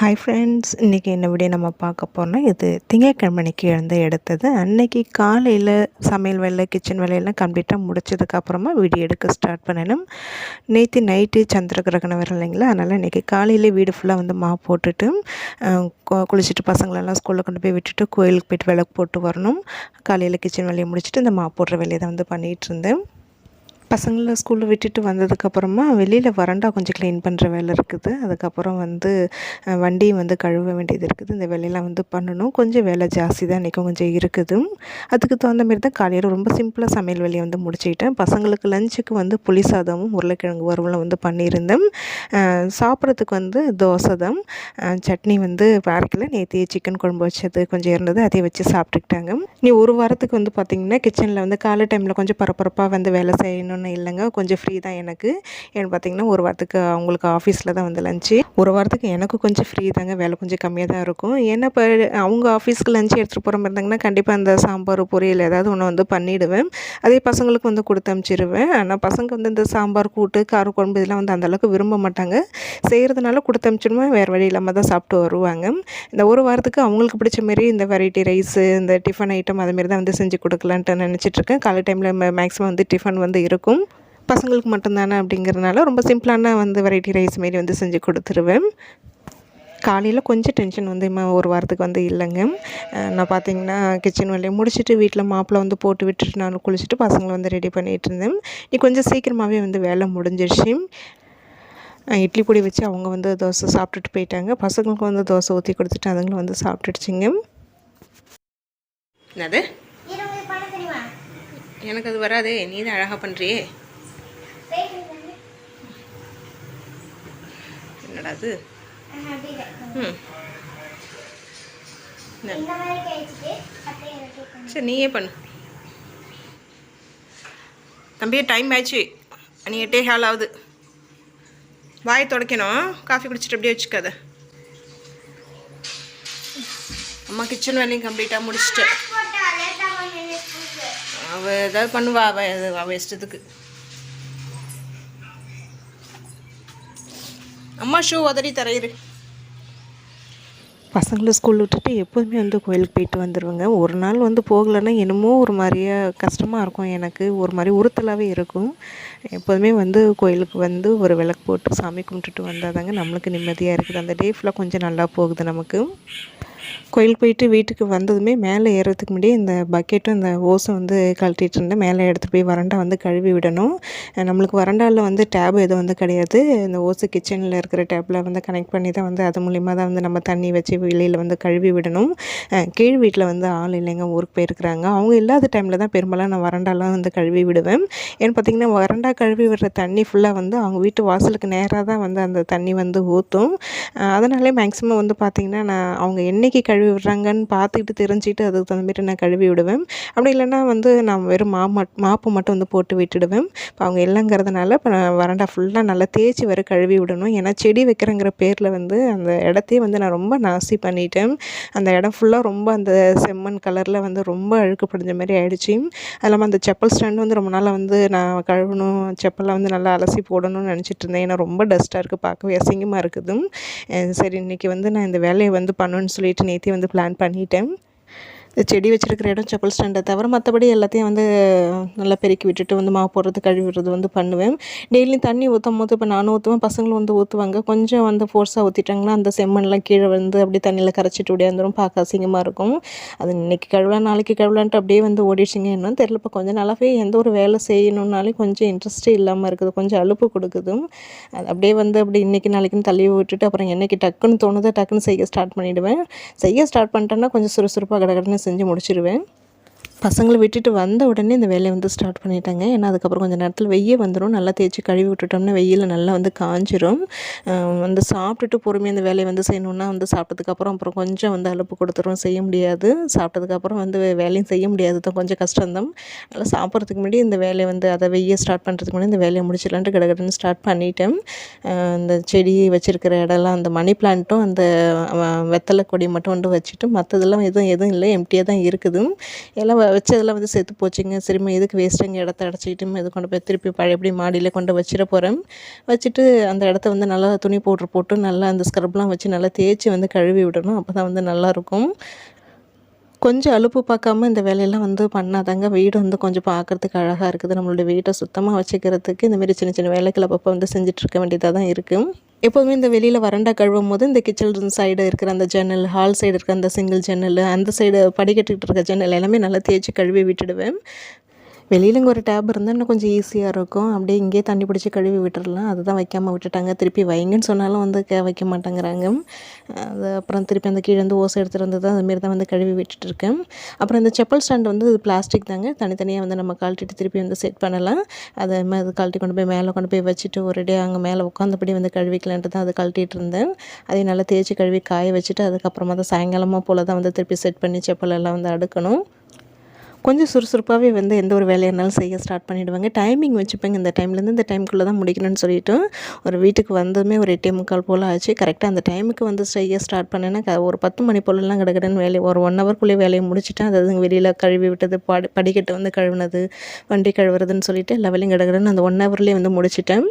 Hi friends இன்றைக்கி என்ன video நம்ம பார்க்க போகிறோம்னா இது திங்கக்கிழமைக்கு எழுந்து எடுத்தது. அன்னைக்கு காலையில் சமையல் வேலை கிச்சன் வேலையெல்லாம் கம்ப்ளீட்டாக முடிச்சதுக்கப்புறமா வீடியோ எடுக்க ஸ்டார்ட் பண்ணணும் நேற்று நைட்டு சந்திர கிரகணம் வரும் இல்லைங்களா? அதனால் இன்றைக்கி காலையில் வீடு ஃபுல்லாக வந்து மா போட்டுட்டு குளிச்சுட்டு பசங்களெல்லாம் ஸ்கூலில் கொண்டு போய் விட்டுட்டு கோயிலுக்கு போயிட்டு விளக்கு போட்டு வரணும். காலையில் கிச்சன் வேலையை முடிச்சுட்டு இந்த மா போடுற வேலையை தான் வந்து பண்ணிகிட்டு இருந்தேன். பசங்களை ஸ்கூலில் விட்டுட்டு வந்ததுக்கப்புறமா வெளியில் வறண்டா கொஞ்சம் க்ளீன் பண்ணுற வேலை இருக்குது. அதுக்கப்புறம் வந்து வண்டியை வந்து கழுவ வேண்டியது இருக்குது. இந்த வேலையெல்லாம் வந்து பண்ணணும். கொஞ்சம் வேலை ஜாஸ்தி தான் இன்றைக்கும் கொஞ்சம் இருக்குது. அதுக்கு தகுந்த மாதிரி தான் காலையில் ரொம்ப சிம்பிளாக சமையல் வேலையை வந்து முடிச்சுக்கிட்டேன். பசங்களுக்கு லஞ்சுக்கு வந்து புளி சாதமும் உருளைக்கிழங்கு வறுவலும் வந்து பண்ணியிருந்தேன். சாப்பிட்றதுக்கு வந்து தோசை தான். சட்னி வந்து அரைக்கல. நேற்று சிக்கன் குழம்பு வச்சது கொஞ்சம் இருந்தது. அதை வச்சு சாப்பிட்டுக்கிட்டாங்க. நீ ஒரு வாரத்துக்கு வந்து பார்த்திங்கன்னா கிச்சனில் வந்து காலை டைமில் கொஞ்சம் பரபரப்பாக வந்து வேலை செய்யணும் செய்யணும்னு இல்லைங்க. கொஞ்சம் ஃப்ரீ தான் எனக்கு. ஏன்னு பார்த்தீங்கன்னா ஒரு வாரத்துக்கு அவங்களுக்கு ஆஃபீஸில் தான் வந்து லஞ்சு ஒரு வாரத்துக்கு எனக்கு கொஞ்சம் ஃப்ரீ தாங்க. வேலை கொஞ்சம் கம்மியாக தான் இருக்கும். ஏன்னா இப்போ அவங்க ஆஃபீஸ்க்கு லஞ்சு எடுத்துகிட்டு போகிற மாதிரி இருந்தாங்கன்னா கண்டிப்பாக அந்த சாம்பார் பொரியல் ஏதாவது ஒன்று வந்து பண்ணிவிடுவேன் அதே பசங்களுக்கு வந்து கொடுத்து அனுப்பிச்சிடுவேன் ஆனால் பசங்க வந்து இந்த சாம்பார் கூட்டு கார குழம்பு இதெல்லாம் வந்து அந்தளவுக்கு விரும்ப மாட்டாங்க. செய்கிறதுனால கொடுத்து அனுப்பிச்சிடுவேன். வேறு வழி இல்லாமல் தான் சாப்பிட்டு வருவாங்க. இந்த ஒரு வாரத்துக்கு அவங்களுக்கு பிடிச்ச மாரி இந்த வெரைட்டி ரைஸு இந்த டிஃபன் ஐட்டம் அதுமாரி தான் வந்து செஞ்சு கொடுக்கலான்ட்டு நினச்சிட்ருக்கேன் காலை டைமில் மேக்ஸிமம் வந்து டிஃபன் வந்து இருக்கும். பசங்களுக்கு மட்டும்தானே அப்படிங்கிறதுனால ரொம்ப சிம்பிளான வந்து வெரைட்டி ரைஸ் மாரி வந்து செஞ்சு கொடுத்துருவேன். காலையில் கொஞ்சம் டென்ஷன் வந்து இம்மா ஒரு வாரத்துக்கு வந்து இல்லைங்க. நான் பார்த்தீங்கன்னா கிச்சன் வேலையை முடிச்சுட்டு வீட்டில் மாப்பிள்ளை வந்து போட்டு விட்டுட்டு நான் குளிச்சுட்டு பசங்களை வந்து ரெடி பண்ணிகிட்டு இருந்தேன். நீ கொஞ்சம் சீக்கிரமாகவே வந்து வேலை முடிஞ்சிருச்சு. இட்லி பொடி வச்சு அவங்க வந்து தோசை சாப்பிட்டுட்டு போயிட்டாங்க. பசங்களுக்கு வந்து தோசை ஊற்றி கொடுத்துட்டு அதுங்களும் வந்து சாப்பிட்டுடுச்சிங்க. என்னது? எனக்கு அது வராதே நீ தான் அழகாக பண்ணுறியே என்னடா அது? ம். சரி நீயே பண்ணு. தம்பியே டைம் ஆயிடுச்சு. நீ எட்டே ஹால் ஆகுது. வாயை துடைக்கணும். காஃபி குடிச்சிட்டு அப்படியே வச்சுக்காத. அம்மா கிச்சன் வேலையும் கம்ப்ளீட்டாக முடிச்சுட்டு போட்டா லேட்டாக வந்து ஸ்கூலுக்கு அவள் ஏதாவது பண்ணுவா அவள் அவள் இஷ்டத்துக்கு. அம்மா ஷூ உதறி தரையிரு. பசங்களை ஸ்கூல் விட்டுட்டு எப்போதுமே வந்து கோயிலுக்கு போயிட்டு வந்துடுவேங்க ஒரு நாள் வந்து போகலைன்னா என்னமோ ஒரு மாதிரியா கஷ்டமாக இருக்கும் எனக்கு. ஒரு மாதிரி உறுத்தலாகவே இருக்கும். எப்போதுமே வந்து கோயிலுக்கு வந்து ஒரு விளக்கு போட்டு சாமி கும்பிட்டுட்டு வந்தால் தாங்க நம்மளுக்கு நிம்மதியாக இருக்குது. அந்த டே ஃபுல்லாக கொஞ்சம் நல்லா போகுது நமக்கு. கோயிலுக்கு போயிட்டு வீட்டுக்கு வந்ததுமே மேலே ஏறுறதுக்கு முன்னாடி இந்த பக்கெட்டும் இந்த ஓஸும் வந்து கழட்டிட்டு இருந்தேன் மேலே எடுத்துகிட்டு போய் வறண்டா வந்து கழுவி விடணும். நம்மளுக்கு வரண்டாவில் வந்து டேப் எதுவும் வந்து கிடையாது. இந்த ஓசு கிச்சனில் இருக்கிற டேப்பில் வந்து கனெக்ட் பண்ணி தான் வந்து அது மூலிமா தான் வந்து நம்ம தண்ணி வச்சு வெளியில் வந்து கழுவி விடணும். கீழ் வீட்டில் வந்து ஆள் இல்லைங்க ஊருக்கு போயிருக்கிறாங்க. அவங்க இல்லாத டைமில் தான் பெரும்பாலும் நான் வறண்டாலாம் வந்து கழுவி விடுவேன். ஏன்னு பார்த்தீங்கன்னா வறண்டா கழுவி விடுற தண்ணி ஃபுல்லாக வந்து அவங்க வீட்டு வாசலுக்கு நேராக தான் வந்து அந்த தண்ணி வந்து ஊற்றும் அதனாலே மேக்ஸிமம் வந்து பார்த்திங்கன்னா நான் அவங்க என்னைக்கு கழுவி விடுறாங்கன்னு பார்த்துக்கிட்டு தெரிஞ்சுக்கிட்டு அதுக்கு தகுந்த மாதிரி நான் கழுவி விடுவேன். அப்படி இல்லைன்னா வந்து நான் வெறும் மா மட் மாப்பு மட்டும் வந்து போட்டு விட்டுடுவேன். இப்போ அவங்க இல்லைங்கிறதுனால இப்போ நான் வறண்டா ஃபுல்லாக நல்லா தேய்ச்சி வர கழுவி விடணும். ஏன்னா செடி வைக்கிறேங்கிற பேரில் வந்து அந்த இடத்தையே வந்து நான் ரொம்ப நாசி பண்ணிட்டேன். அந்த இடம் ஃபுல்லாக ரொம்ப அந்த செம்மண் கலரில் வந்து ரொம்ப அழுக்கு படிஞ்ச மாதிரி ஆயிடுச்சு. அது இல்லாமல் அந்த செப்பல் ஸ்டாண்ட் வந்து ரொம்ப நாளாக வந்து நான் கழுவணும் செப்பல்லாம் வந்து நல்லா அலசி போடணும்னு நினச்சிட்டு இருந்தேன். ஏன்னா ரொம்ப டஸ்ட்டாக இருக்குது பார்க்கவே அசிங்கமாக இருக்குது. சரி இன்றைக்கி வந்து நான் இந்த வேலையை வந்து பண்ணுன்னு சொல்லிட்டு நேற்று வந்து பிளான் பண்ணிட்டேன். செடி வச்சிருக்கிற இடம் செப்பல் ஸ்டாண்டை தவிர மற்றபடி எல்லாத்தையும் வந்து நல்லா பெருக்கி விட்டுட்டு வந்து மாவு போடுறது கழுவி விடுறது வந்து பண்ணுவேன். டெய்லியும் தண்ணி ஊற்றும் போது இப்போ நானும் ஊற்றுவேன் பசங்களும் வந்து ஊற்றுவாங்க கொஞ்சம் வந்து ஃபோர்ஸாக ஊற்றிட்டாங்கன்னா அந்த செம்மண்லாம் கீழே வந்து அப்படியே தண்ணியில் கரைச்சிட்டு ஓடியாந்துரும் பார்க்க அசிங்கமாக இருக்கும். அது இன்னைக்கு கழுவலாம் நாளைக்கு கழுவலான்ட்டு அப்படியே வந்து ஓடிடுச்சிங்க. என்னன்னு தெரியல. இப்போ கொஞ்சம் நாளாகவே எந்த ஒரு வேலை செய்யணுன்னாலே கொஞ்சம் இன்ட்ரெஸ்ட்டே இல்லாமல் இருக்குது. கொஞ்சம் அலுப்பு கொடுக்குது. அது அப்படியே வந்து அப்படி இன்றைக்கி நாளைக்குன்னு தள்ளி விட்டுட்டு அப்புறம் என்னைக்கு டக்குன்னு தோணுதோ டக்குன்னு செய்ய ஸ்டார்ட் பண்ணிவிடுவேன் செய்ய ஸ்டார்ட் பண்ணிட்டேன்னா கொஞ்சம் சுறுசுறுப்பாக கடகடன்னு செஞ்சு முடிச்சிடுவேன் பசங்களை விட்டுட்டு வந்த உடனே இந்த வேலையை வந்து ஸ்டார்ட் பண்ணிட்டாங்க. ஏன்னா அதுக்கப்புறம் கொஞ்சம் நேரத்தில் வெய்ய வந்துடும் நல்லா தேய்ச்சி கழுவி விட்டுட்டோம்னா வெயிலில் நல்லா வந்து காஞ்சிரும். வந்து சாப்பிட்டுட்டு பொறுமையாக இந்த வேலையை வந்து செய்யணுன்னா வந்து சாப்பிட்டதுக்கப்புறம் அப்புறம் கொஞ்சம் வந்து அலுப்பு கொடுத்துரும். செய்ய முடியாது. சாப்பிட்டதுக்கப்புறம் வந்து வேலையும் செய்ய முடியாது. தான் கொஞ்சம் கஷ்டம்தான். அதனால் சாப்பிட்றதுக்கு முன்னாடி இந்த வேலையை வந்து அதை வெய்ய ஸ்டார்ட் பண்ணுறதுக்கு முன்னாடி இந்த வேலையை முடிச்சிடலான்ட்டு கடகடன்னு ஸ்டார்ட் பண்ணிட்டேன். இந்த செடி வச்சிருக்கிற இடம்லாம் அந்த மணி பிளான்ட்டும் அந்த வெத்தலை கொடி மட்டும் வந்து வச்சுட்டு மற்றதெல்லாம் எதுவும் எதுவும் இல்லை. எம்டியாக தான் இருக்குது. எல்லாம் வ- வச்சதெல்லாம் வந்து செத்து போச்சுங்க. சரிம்மா எதுக்கு வேஸ்ட்டுங்க இடத்த அடைச்சிக்கிட்டு இது கொண்டு போய் திருப்பி பழையபடி மாடியில் கொண்டு வச்சிட போகிறேன் வச்சுட்டு அந்த இடத்த வந்து நல்லா துணி பவுட்ரு போட்டு நல்லா அந்த ஸ்க்ரப்லாம் வச்சு நல்லா தேய்ச்சி வந்து கழுவி விடணும். அப்போ தான் வந்து நல்லாயிருக்கும் கொஞ்சம் அலுப்பு பார்க்காம இந்த வேலையெல்லாம் வந்து பண்ணாதாங்க. வீடு வந்து கொஞ்சம் பார்க்குறதுக்கு அழகாக இருக்குது. நம்மளுடைய வீட்டை சுத்தமாக வச்சுக்கிறதுக்கு இந்தமாரி சின்ன சின்ன வேலைகள் அப்பப்போ வந்து செஞ்சுட்ருக்க வேண்டியதாக தான் இருக்குது எப்போதுமே இந்த வெளியில் வறண்டா கழுவும் போது இந்த கிச்சன் சைடு இருக்கிற அந்த ஜன்னல் ஹால் சைடு இருக்கிற அந்த சிங்கிள் ஜன்னல் அந்த சைடு படிக்கட்டுக்கிட்டு இருக்க ஜன்னல் எல்லாமே நல்லா தேய்ச்சி கழுவி விட்டுடுவேன். வெளியில் இங்கே ஒரு டேப் இருந்தால் இன்னும் கொஞ்சம் ஈஸியாக இருக்கும். அப்படியே இங்கேயே தண்ணி பிடிச்சி கழுவி விட்டுடலாம் அதுதான் வைக்காமல் விட்டுட்டாங்க. திருப்பி வைங்கன்னு சொன்னாலும் வந்து வைக்க மாட்டேங்கிறாங்க. அது அப்புறம் திருப்பி அந்த கீழே வந்து ஓசை எடுத்துகிட்டு வந்து தான் அதுமாரி தான் வந்து கழுவி விட்டுட்டு இருக்கேன். அப்புறம் இந்த செப்பல் ஸ்டாண்ட் வந்து பிளாஸ்டிக் தாங்க. தனித்தனியாக வந்து நம்ம கழட்டிட்டு திருப்பி வந்து செட் பண்ணலாம். அதை அது கழட்டி கொண்டு போய் மேலே கொண்டு போய் வச்சுட்டு ஒரு டே அங்கே மேலே உட்காந்தபடி வந்து கழுவிக்கலான்ட்டு தான் அதை கழட்டிட்டு இருந்தேன். அதையும் நல்லா தேய்ச்சி கழுவி காய வச்சுட்டு அதுக்கப்புறமா தான் சாயங்காலமாக போல் தான் வந்து திருப்பி செட் பண்ணி செப்பல் எல்லாம் வந்து அடுக்கணும். கொஞ்சம் சுறுசுறுப்பாகவே வந்து எந்த ஒரு வேலையாக இருந்தாலும் செய்ய ஸ்டார்ட் பண்ணிவிடுவாங்க டைமிங் வச்சுப்பேங்க. இந்த டைம்லேருந்து இந்த டைமுக்குள்ளே தான் முடிக்கணும்னு சொல்லிவிட்டு ஒரு வீட்டுக்கு வந்ததுமே ஒரு எட்டே முக்கால் போல் ஆச்சு. கரெக்டாக அந்த டைமுக்கு வந்து செய்ய ஸ்டார்ட் பண்ணேன்னா ஒரு பத்து மணி போலலாம் கிடக்கிடன்னு வேலையை ஒரு ஒன் ஹவர்க்குள்ளேயே வேலையை முடிச்சுட்டேன். அதாவது வெளியில் கழுவி விட்டது படி படிக்கட்டு வந்து கழுவுனது வண்டி கழுவுறதுன்னு சொல்லிட்டு எல்லா வேலையும் கிடக்கடன்னு அந்த ஒன் ஹவர்லேயே வந்து முடிச்சிட்டேன்.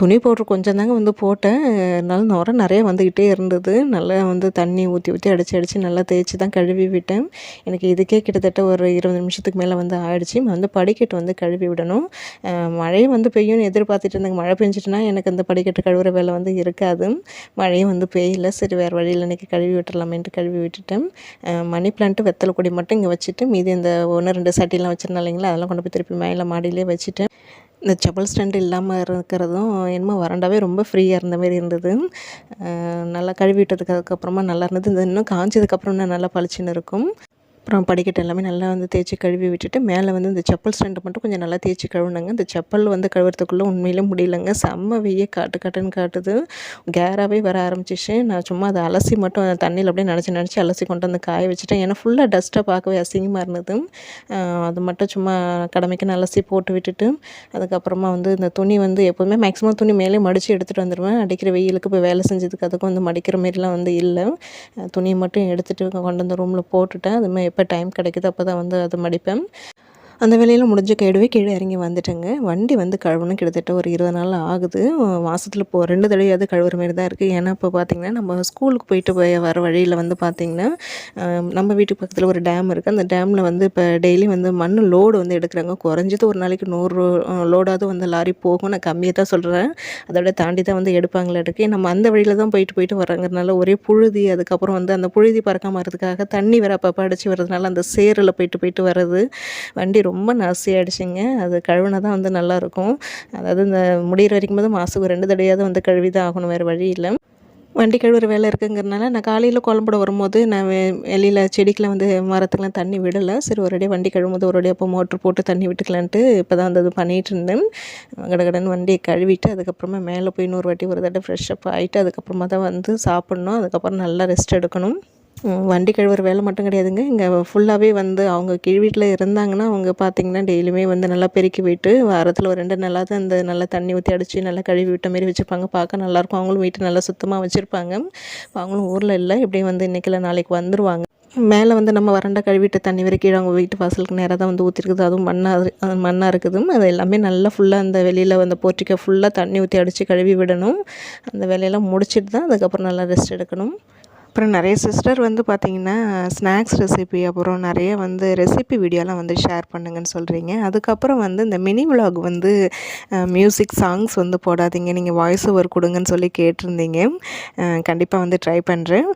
துணி பவுட்ரு கொஞ்சம் தாங்க வந்து போட்டேன். இருந்தாலும் நுர நிறைய வந்துக்கிட்டே இருந்தது. நல்லா வந்து தண்ணி ஊற்றி ஊற்றி அடித்து அடித்து நல்லா தேய்ச்சி தான் கழுவி விட்டேன். எனக்கு இதுக்கே கிட்டத்தட்ட ஒரு இருபது நிமிஷத்துக்கு மேலே வந்து ஆயிடுச்சு. வந்து படிக்கட்டு வந்து கழுவி விடணும். மழை வந்து பெய்யும்னு எதிர்பார்த்துட்டு இருந்தாங்க. மழை பெஞ்சிட்டுனா எனக்கு அந்த படிக்கட்டு கழுவுற வேலை வந்து இருக்காது. மழையும் வந்து பெய்யல. சரி வேறு வழியில் இன்றைக்கி கழுவி விட்டுறலாமேன்ட்டு கழுவி விட்டுட்டேன். மணி பிளான்ட்டு வெத்தலை கொடி மட்டும் இங்கே வச்சுட்டு மீதி இந்த ஒன்று ரெண்டு சட்டிலாம் வச்சுருந்தேன் இல்லைங்களா? அதெல்லாம் கொண்டு போய் திருப்பி மேலே மாடியிலே வச்சுட்டேன். இந்த செப்பல் ஸ்டாண்டு இல்லாமல் இருக்கிறதும் என்னமோ வறண்டாவே ரொம்ப ஃப்ரீயாக இருந்த மாதிரி இருந்தது. நல்லா கழுவி விட்டதுக்கு அதுக்கப்புறமா நல்லா இருந்தது. இந்த இன்னும் காஞ்சதுக்கப்புறம் இன்னும் நல்லா பளிச்சுன்னு இருக்கும். அப்புறம் படிக்கட்டு எல்லாமே நல்லா வந்து தேய்ச்சி கழுவி விட்டுட்டு மேலே வந்து இந்த செப்பல் ஸ்டாண்டை மட்டும் கொஞ்சம் நல்லா தேய்ச்சி கழுவுனாங்க. இந்த செப்பல் வந்து கழுவுறதுக்குள்ளே உண்மையிலே முடியலங்க. செம்ம வெய்ய காட்டு காட்டுன்னு காட்டுது. கேராகவே வர ஆரம்பிச்சிச்சு. நான் சும்மா அதை அலசி மட்டும் தண்ணியில் அப்படியே நினச்சி நினச்சி அலசி கொண்டு வந்து காய வச்சுட்டேன். ஏன்னா ஃபுல்லாக டஸ்ட்டாக பார்க்கவே அசிங்கமாக இருந்தது. அது மட்டும் சும்மா கடமைக்கு அலசி போட்டு விட்டுட்டு அதுக்கப்புறமா வந்து இந்த துணி வந்து எப்போதுமே மேக்ஸிமம் துணி மேலே மடித்து எடுத்துகிட்டு வந்துடுவேன் அடிக்கிற வெயிலுக்கு போய் வேலை செஞ்சதுக்கு அதுக்கும் வந்து மடிக்கிற மாரிலாம் வந்து இல்லை. துணியை மட்டும் எடுத்துகிட்டு கொண்டு வந்து ரூமில் போட்டுட்டேன். அதுமாதிரி எப்போ டைம் கிடைக்குது. அப்போ தான் வந்து அது மடிப்பேன். அந்த வேலையெல்லாம் முடிஞ்ச கேடுவே கீழே இறங்கி வந்துட்டேங்க. வண்டி வந்து கழுவணும் கிட்டத்தட்ட ஒரு இருபது நாள் ஆகுது. மாதத்தில் இப்போ ரெண்டு தடவையாவது கழுவுற மாதிரி தான் இருக்குது ஏன்னா இப்போ பார்த்திங்கன்னா நம்ம ஸ்கூலுக்கு போயிட்டு போய் வர வழியில் வந்து பார்த்திங்கன்னா நம்ம வீட்டுக்கு பக்கத்தில் ஒரு டேம் இருக்குது அந்த டேமில் வந்து இப்போ டெய்லி வந்து மண் லோடு வந்து எடுக்கிறாங்க. குறைஞ்சது ஒரு நாளைக்கு நூறு லோடாவது வந்து லாரி போகும். நான் கம்மியாக தான் சொல்கிறேன் அதோட தாண்டி தான் வந்து எடுப்பாங்களாட்டுக்கு நம்ம அந்த வழியில் தான் போயிட்டு போயிட்டு வர்றாங்கிறதுனால ஒரே புழுதி அதுக்கப்புறம் வந்து அந்த புழுதி பறக்காமல் இருக்கிறதுக்காக தண்ணி வேறு அப்பப்போ அடிச்சு வர்றதுனால அந்த சேரில் போயிட்டு போயிட்டு வர்றது. வண்டி ரொம்ப நாசியாகிடுச்சிங்க அது கழுவினா தான் வந்து நல்லாயிருக்கும். அதாவது இந்த முடிகிற வரைக்கும் போது மாதத்துக்கு ரெண்டு தடையாவது வந்து கழுவி தான் ஆகணும் வேறு வழி இல்லை. வண்டி கழுவுற வேலை இருக்குங்கிறனால நான் காலையில் குழம்புட வரும்போது நான் வெளியில் செடிக்கெலாம் வந்து மரத்துக்கெலாம் தண்ணி விடலை. சரி ஒரு வண்டி கழுவும்போது ஒரு அடியாக அப்போ மோட்ரு போட்டு தண்ணி விட்டுக்கலான்ட்டு இப்போ தான் வந்து அது பண்ணிகிட்டு இருந்தேன். கடகடன்னு வண்டியை கழுவிட்டு அதுக்கப்புறமா மேலே போய் இன்னொரு வாட்டி ஒரு தடவை ஃப்ரெஷ்அப் ஆகிட்டு அதுக்கப்புறமா தான் வந்து சாப்பிட்ணும். அதுக்கப்புறம் நல்லா ரெஸ்ட் எடுக்கணும். வண்டி கழுவுற வேலை மட்டும் கிடையாதுங்க. இங்கே ஃபுல்லாகவே வந்து அவங்க கீழ் வீட்டில் இருந்தாங்கன்னா அவங்க பார்த்திங்கன்னா டெய்லியுமே வந்து நல்லா பெருக்கி விட்டு வாரத்தில் ஒரு ரெண்டு நாளாக தான் இந்த நல்லா தண்ணி ஊற்றி அடித்து நல்லா கழுவி விட்ட மாரி வச்சுருப்பாங்க பார்க்க நல்லாயிருக்கும் அவங்களும் வீட்டை நல்லா சுத்தமாக வச்சுருப்பாங்க. அவங்களும் ஊரில் இல்லை. எப்படியும் வந்து இன்றைக்கில் நாளைக்கு வந்துடுவாங்க மேலே வந்து நம்ம வறண்ட கழுவிட்டு தண்ணி வரை கீழே அவங்க வீட்டு வாசலுக்கு நேராக தான் வந்து ஊற்றிருக்குது அதுவும் மண்ணாக மண்ணாக இருக்குது. அது எல்லாமே நல்லா ஃபுல்லாக அந்த வெளியில் வந்து போர்ட்டிக்கை ஃபுல்லாக தண்ணி ஊற்றி அடித்து கழுவி விடணும். அந்த வேலையெல்லாம் முடிச்சுட்டு தான் அதுக்கப்புறம் நல்லா ரெஸ்ட் எடுக்கணும். அப்புறம் நிறைய சிஸ்டர் வந்து பார்த்தீங்கன்னா ஸ்நாக்ஸ் ரெசிபி அப்புறம் நிறைய வந்து ரெசிபி வீடியோலாம் வந்து ஷேர் பண்ணுங்கன்னு சொல்கிறீங்க அதுக்கப்புறம் வந்து இந்த மினி vlog வந்து மியூசிக் சாங்ஸ் வந்து போடாதீங்க. நீங்கள் வாய்ஸ் ஓவர் கொடுங்கன்னு சொல்லி கேட்டிருந்தீங்க. கண்டிப்பாக வந்து ட்ரை பண்ணுறேன்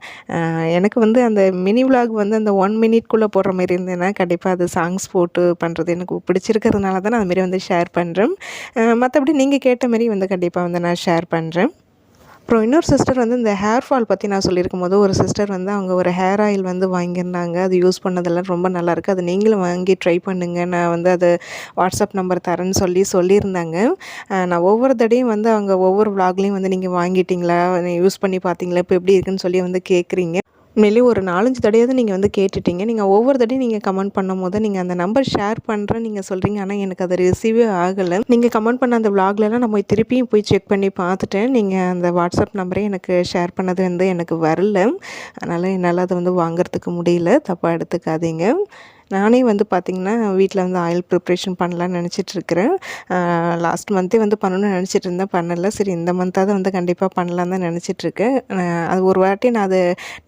எனக்கு வந்து அந்த மினி vlog வந்து அந்த ஒன் மினிட்குள்ளே போடுற மாதிரி இருந்ததுன்னா கண்டிப்பாக அது சாங்ஸ் போட்டு பண்ணுறது எனக்கு பிடிச்சிருக்கிறதுனால தான் நான் வந்து ஷேர் பண்ணுறேன் மற்றபடி நீங்கள் கேட்ட மாதிரி வந்து கண்டிப்பாக வந்து நான் ஷேர் பண்ணுறேன் அப்புறம் இன்னொரு சிஸ்டர் வந்து இந்த ஹேர் ஃபால் பற்றி நான் சொல்லியிருக்கும் போது ஒரு சிஸ்டர் வந்து அவங்க ஒரு ஹேர் ஆயில் வந்து வாங்கியிருந்தாங்க. அது யூஸ் பண்ணதெல்லாம் ரொம்ப நல்லாயிருக்கு அது நீங்களும் வாங்கி ட்ரை பண்ணுங்க. நான் வந்து அது வாட்ஸ்அப் நம்பர் தரேன்னு சொல்லி சொல்லியிருந்தாங்க. நான் ஒவ்வொரு தடையும் வந்து அவங்க ஒவ்வொரு vlogலையும் வந்து நீங்கள் வாங்கிட்டீங்களா? யூஸ் பண்ணி பார்த்தீங்களா? இப்போ எப்படி இருக்குன்னு சொல்லி வந்து கேட்குறீங்க மேலே ஒரு நாலஞ்சு தடையாவது நீங்கள் வந்து கேட்டுட்டீங்க. நீங்கள் ஒவ்வொரு தடையும் நீங்கள் கமெண்ட் பண்ணும் போது நீங்கள் அந்த நம்பர் ஷேர் பண்ணுறேன் நீங்கள் சொல்கிறீங்க ஆனால் எனக்கு அது ரிசீவே ஆகலை. நீங்கள் கமெண்ட் பண்ண அந்த விளாக்லலாம் நான் போய் திருப்பியும் போய் செக் பண்ணி பார்த்துட்டேன். நீங்கள் அந்த வாட்ஸ்அப் நம்பரே எனக்கு ஷேர் பண்ணது வந்து எனக்கு வரல. அதனால் என்னால் அதை வந்து வாங்குறதுக்கு முடியல. தப்பாக எடுத்துக்காதீங்க. நானே வந்து பார்த்திங்கன்னா வீட்டில் வந்து ஆயில் ப்ரிப்ரேஷன் பண்ணலான்னு நினச்சிட்ருக்கிறேன். லாஸ்ட் மந்த்தே வந்து பண்ணணும்னு நினச்சிட்டு இருந்தேன். பண்ணலை. சரி இந்த மந்த்தாவது வந்து கண்டிப்பாக பண்ணலான்னு தான் நினச்சிட்ருக்கேன். அது ஒரு வாட்டி நான் அது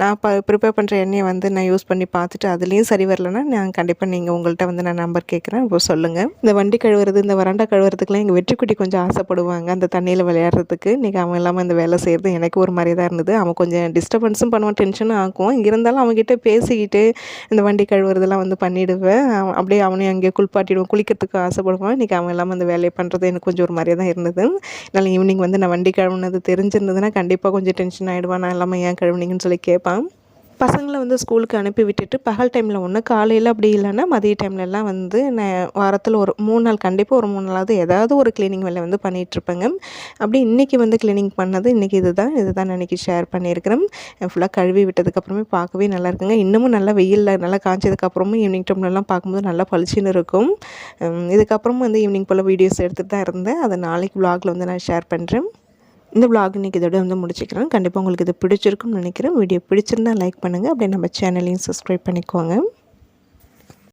நான் ப ப்ரிப்பேர் பண்ணுற எண்ணெயை வந்து நான் யூஸ் பண்ணி பார்த்துட்டு அதுலேயும் சரி வரலன்னா நான் கண்டிப்பாக நீங்கள் உங்கள்கிட்ட வந்து நான் நம்பர் கேட்குறேன். இப்போ சொல்லுங்கள் இந்த வண்டி கழுவுறது இந்த வராண்டா கழுவுறதுக்குலாம் எங்கள் வெற்றிக்குட்டி கொஞ்சம் ஆசைப்படுவாங்க. அந்த தண்ணியில் விளையாடுறதுக்கு. இன்றைக்கி அவன் இல்லாமல் இந்த வேலை செய்கிறது எனக்கு ஒரு மாதிரி தான் இருந்தது. அவன் கொஞ்சம் டிஸ்டர்பன்ஸும் பண்ணுவான் டென்ஷனும் ஆக்குவான் இருந்தாலும் அவங்ககிட்ட பேசிக்கிட்டு இந்த வண்டி கழுவுறதெல்லாம் வந்து பண்ணிவிடுவேன் அப்படியே அவனையும் அங்கேயே குளிப்பாட்டிடுவேன். குளிக்கிறதுக்கு ஆசைப்படுவான். இன்றைக்கி அவன் இல்லாமல் அந்த வேலையை பண்ணுறது எனக்கு கொஞ்சம் ஒரு மாதிரியாக தான் இருந்தது. அதனால் ஈவினிங் வந்து நான் வண்டி கழுவுனது தெரிஞ்சிருந்ததுன்னா கண்டிப்பாக கொஞ்சம் டென்ஷன் ஆகிடுவான் நான் இல்லாமல் ஏன் கழுவுனீங்கன்னு சொல்லி கேட்பான். பசங்களை வந்து ஸ்கூலுக்கு அனுப்பி விட்டுட்டு பகல் டைமில் ஒன்று காலையில் அப்படி இல்லைன்னா மதிய டைம்லலாம் வந்து நான் வாரத்தில் ஒரு மூணு நாள் கண்டிப்பாக ஒரு மூணு நாளாவது ஏதாவது ஒரு க்ளீனிங் வேலை வந்து பண்ணிகிட்ருப்பேங்க அப்படி இன்றைக்கி வந்து க்ளீனிங் பண்ணது இன்றைக்கி இது தான் இது தான் இன்றைக்கி ஷேர் பண்ணியிருக்கிறேன் ஃபுல்லாக கழுவி விட்டதுக்கப்புறமே பார்க்கவே நல்லா இருக்குங்க. இன்னமும் நல்லா வெயிலில் நல்லா காய்ச்சதுக்கப்புறமும் ஈவினிங் டைம்லலாம் பார்க்கும்போது நல்லா பளிச்சுன்னு இருக்கும். இதுக்கப்புறமும் வந்து ஈவினிங் போல் வீடியோஸ் எடுத்துகிட்டு தான் இருந்தேன். அதை நாளைக்கு vlogல வந்து நான் ஷேர் பண்ணுறேன் இந்த vlog இன்றைக்கி இதோட வந்து முடிச்சுக்கிறேன். கண்டிப்பாக உங்களுக்கு இது பிடிச்சிருக்கும்னு நினைக்கிறேன். வீடியோ பிடிச்சிருந்தா லைக் பண்ணுங்கள் அப்படியே நம்ம சேனலையும் சப்ஸ்கிரைப் பண்ணிக்கோங்க.